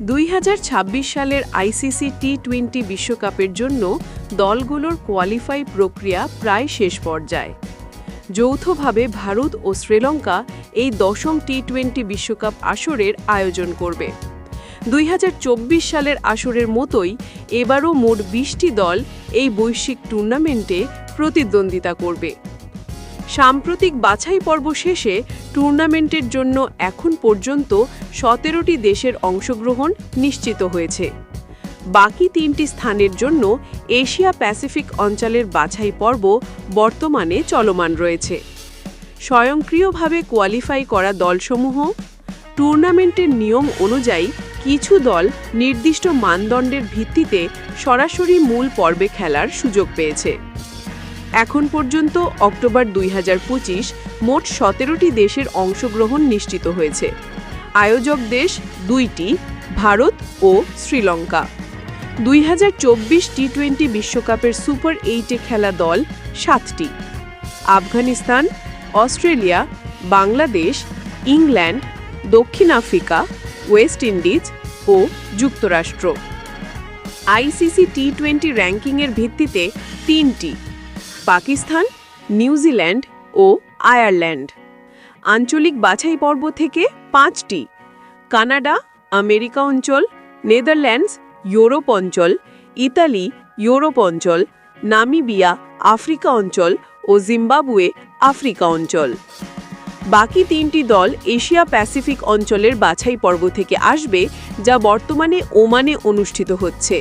দুই হাজার ছাব্বিশ সালের আইসিসি টি টোয়েন্টি বিশ্বকাপের জন্য দলগুলোর কোয়ালিফাই প্রক্রিয়া প্রায় শেষ পর্যায়ে। যৌথভাবে ভারত ও শ্রীলঙ্কা এই দশম টি টোয়েন্টি বিশ্বকাপ আসরের আয়োজন করবে। দুই হাজার চব্বিশ সালের আসরের মতোই এবারও মোট বিশটি দল এই বৈশ্বিক টুর্নামেন্টে প্রতিদ্বন্দ্বিতা করবে। সাম্প্রতিক বাছাই পর্ব শেষে টুর্নামেন্টের জন্য এখন পর্যন্ত সতেরোটি দেশের অংশগ্রহণ নিশ্চিত হয়েছে। বাকি তিনটি স্থানের জন্য এশিয়া প্যাসিফিক অঞ্চলের বাছাই পর্ব বর্তমানে চলমান রয়েছে। স্বয়ংক্রিয়ভাবে কোয়ালিফাই করা দলসমূহ, টুর্নামেন্টের নিয়ম অনুযায়ী কিছু দল নির্দিষ্ট মানদণ্ডের ভিত্তিতে সরাসরি মূল পর্বে খেলার সুযোগ পেয়েছে। এখন পর্যন্ত অক্টোবর দুই হাজার পঁচিশ মোট সতেরোটি দেশের অংশগ্রহণ নিশ্চিত হয়েছে। আয়োজক দেশ দুইটি, ভারত ও শ্রীলঙ্কা। দুই হাজার চব্বিশ টি টোয়েন্টি বিশ্বকাপের সুপার এইটে খেলা দল সাতটি। আফগানিস্তান, অস্ট্রেলিয়া, বাংলাদেশ, ইংল্যান্ড, দক্ষিণ আফ্রিকা, ওয়েস্ট ইন্ডিজ ও যুক্তরাষ্ট্র। আইসিসি টি টোয়েন্টি র্যাঙ্কিংয়ের ভিত্তিতে তিনটি পাকিস্তান, নিউজিল্যান্ড ও আয়ারল্যান্ড। আঞ্চলিক বাছাই পর্ব থেকে পাঁচটি। কানাডা, আমেরিকা অঞ্চল, নেদারল্যান্ডস, ইউরোপ অঞ্চল, ইতালি, ইউরোপ অঞ্চল, নামিবিয়া, আফ্রিকা অঞ্চল ও জিম্বাবুয়ে, আফ্রিকা অঞ্চল। বাকি তিনটি দল এশিয়া প্যাসিফিক অঞ্চলের বাছাই পর্ব থেকে আসবে, যা বর্তমানে ওমানে অনুষ্ঠিত হচ্ছে।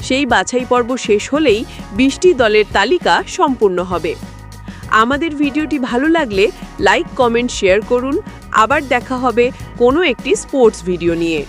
সেই বাছাই পর্ব শেষ হলেই বিশটি দলের তালিকা সম্পূর্ণ হবে। আমাদের ভিডিওটি ভালো লাগলে লাইক, কমেন্ট, শেয়ার করুন। আবার দেখা হবে কোনো একটি স্পোর্টস ভিডিও নিয়ে।